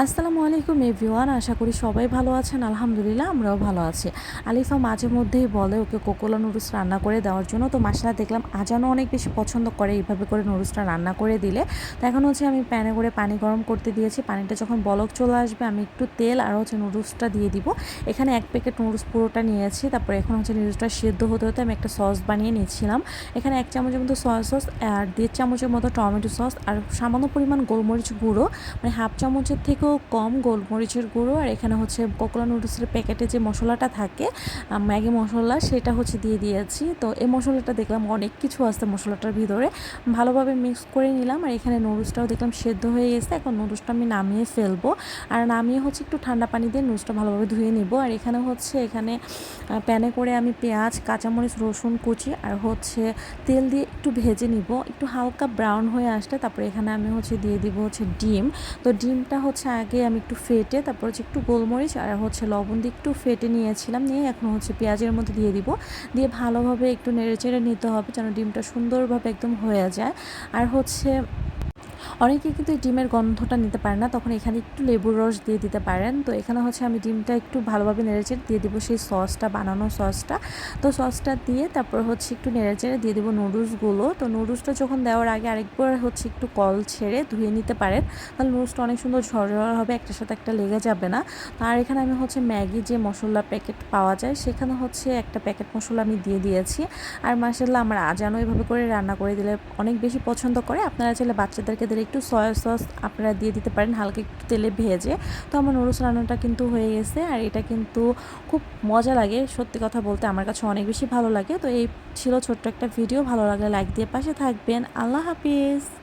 আসসালামু আলাইকুম এভরিওয়ান, আশা করি সবাই ভালো আছেন। আলহামদুলিল্লাহ, আমরাও ভালো আছি। আলিফা মাঝে মধ্যেই বলে ওকে কোকোলা নুডলস রান্না করে দেওয়ার জন্য। তো মাসালা দেখলাম আজানও অনেক বেশি পছন্দ করে এইভাবে করে নুডলসটা রান্না করে দিলে। তো এখন হচ্ছে আমি প্যানে করে পানি গরম করতে দিয়েছি। পানিটা যখন বলক চলে আসবে, আমি একটু তেল আর হচ্ছে নুডলসটা দিয়ে দিব। এখানে এক প্যাকেট নুডলস পুরোটা নিয়েছি। তারপরে এখন হচ্ছে নুডলসটা সেদ্ধ হতে হতে আমি একটা সস বানিয়ে নিয়েছিলাম এখানে এক চামচের মতো সয়া সস আর দেড় চামচের মতো টমেটো সস আর সামান্য পরিমাণ গোলমরিচ গুঁড়ো মানে হাফ চামচের থেকেও কম গোলমরিচের গুঁড়ো, আর এখানে হচ্ছে কোকোলা নুডলসের প্যাকেটে যে মশলাটা থাকে ম্যাগি মশলা, সেটা হচ্ছে দিয়ে দিয়েছি। তো এই মশলাটা দেখলাম অনেক কিছু আছে মশলাটার ভিতরে। ভালোভাবে মিক্স করে নিলাম, আর এখানে নুডলসটাও দেখলাম সেদ্ধ হয়ে গেছে। এখন নুডলসটা আমি নামিয়ে ফেলব। আর নামিয়ে হচ্ছে একটু ঠান্ডা পানি দিয়ে নুডলসটা ভালোভাবে ধুয়ে নিব। আর এখানে হচ্ছে এখানে প্যানে করে আমি পেঁয়াজ, কাঁচামরিচ, রসুন কুচি, আর হচ্ছে তেল দিয়ে একটু ভেজে নিব। একটু হালকা ব্রাউন হয়ে আসলে তারপরে এখানে আমি হচ্ছে দিয়ে দিব হচ্ছে ডিম। তো ডিমটা হচ্ছে আগে আমি একটু ফেটে, তারপর হচ্ছে একটু গোলমরিচ আর হচ্ছে লবণ দিয়ে একটু ফেটে নিয়েছিলাম, নিয়ে এখন হচ্ছে পেঁয়াজের মধ্যে দিয়ে দিব। দিয়ে ভালোভাবে একটু নেড়ে চেড়ে নিতে হবে যেন ডিমটা সুন্দরভাবে একদম হয়ে যায়। আর হচ্ছে অনেকে কিন্তু এই ডিমের গন্ধটা নিতে পারে না, তখন এখানে একটু লেবুর রস দিয়ে দিতে পারেন। তো এখানে হচ্ছে আমি ডিমটা একটু ভালোভাবে নেড়েচেড়ে দিয়ে দিব সেই সসটা, বানানো সসটা। তো সসটা দিয়ে তারপর হচ্ছে একটু নেড়েচেড়ে দিয়ে দেবো নুডলসগুলো। তো নুডলসটা যখন দেওয়ার আগে আরেকবার হচ্ছে একটু কল ছেড়ে ধুয়ে নিতে পারেন, তাহলে নুডলসটা অনেক সুন্দর ঝরঝর হবে, একটার সাথে একটা লেগে যাবে না। আর এখানে আমি হচ্ছে ম্যাগি যে মশলা প্যাকেট পাওয়া যায়, সেখানে হচ্ছে একটা প্যাকেট মশলা আমি দিয়ে দিয়েছি। আর মাসাল্লাহ আমার আজানও এভাবে করে রান্না করে দিলে অনেক বেশি পছন্দ করে। আপনারা চাইলে বাচ্চাদেরকে দিলে একটু সয়া সস আপনারা দিয়ে দিতে পারেন, হালকা একটু তেলে ভেজে। তো আমার নুডলস রান্নাটা কিন্তু হয়ে গেছে আর এটা কিন্তু খুব মজা লাগে। সত্যি কথা বলতে আমার কাছে অনেক বেশি ভালো লাগে। তো এই ছিল ছোট্ট একটা ভিডিও। ভালো লাগলে লাইক দিয়ে পাশে থাকবেন। আল্লাহ হাফিজ।